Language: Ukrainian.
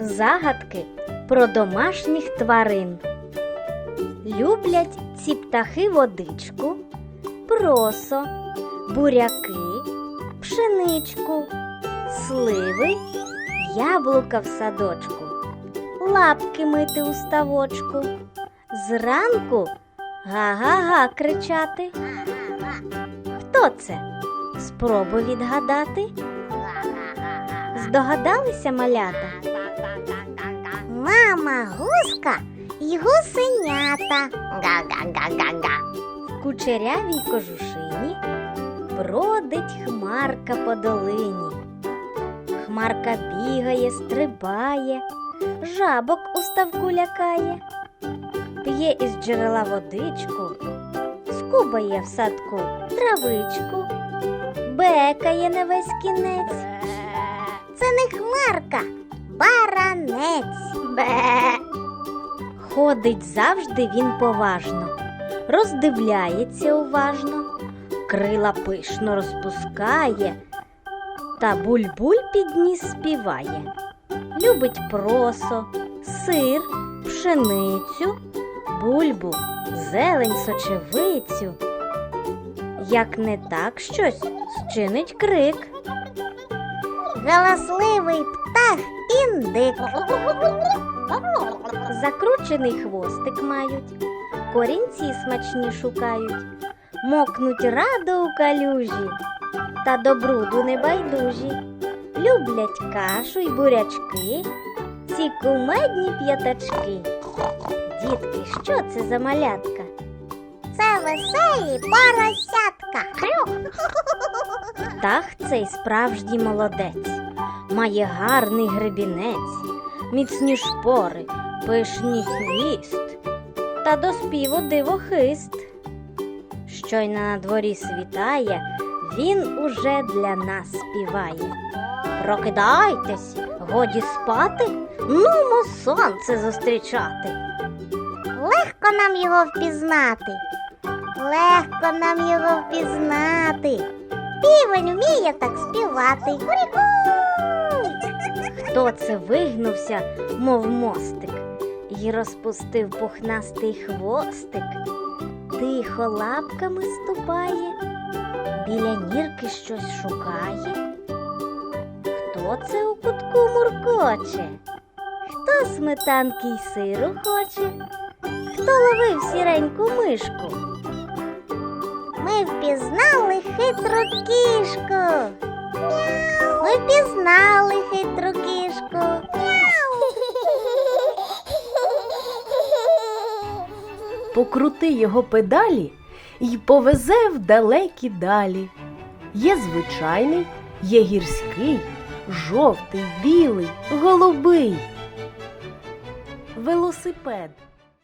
Загадки про домашніх тварин. Люблять ці птахи водичку, просо, буряки, пшеничку, сливи, яблука в садочку, лапки мити у ставочку. Зранку га-га-га кричати. Хто це? Спробуй відгадати. Здогадалися малята? Мама гуска і гусенята. Га-га-га-га-га. В кучерявій кожушині бродить хмарка по долині. Хмарка бігає, стрибає, жабок у ставку лякає, п'є із джерела водичку, скубає в садку травичку, бекає на весь кінець. Це не хмарка, баранець. Бе. Ходить завжди він поважно, роздивляється уважно, крила пишно розпускає, та буль-буль під ніс співає. Любить просо, сир, пшеницю, бульбу, зелень, сочевицю. Як не так щось, зчинить крик. Галасливий птах індик. Закручений хвостик мають, корінці смачні шукають, мокнуть радо у калюжі, та до бруду не байдужі. Люблять кашу й бурячки, ці кумедні п'ятачки. Дітки, що це за малятка? Це веселі поросятка. Птах цей справжній молодець, має гарний гребінець, міцні шпори, пишній хвіст, та до співу дивохист. Щойно на дворі світає, він уже для нас співає. Прокидайтесь, годі спати, нумо сонце зустрічати. Легко нам його впізнати. Легко нам його впізнати. Півень вміє так співати. Куріку. Хто це вигнувся, мов мостик, і розпустив пухнастий хвостик, тихо лапками ступає, біля нірки щось шукає. Хто це у кутку муркоче? Хто сметанки й сиру хоче? Хто ловив сіреньку мишку? Ми впізнали хитру кішку. Мяу. Ми впізнали хитру кішку. покрути його педалі й повезе в далекі далі. Є звичайний, є гірський, жовтий, білий, голубий. Велосипед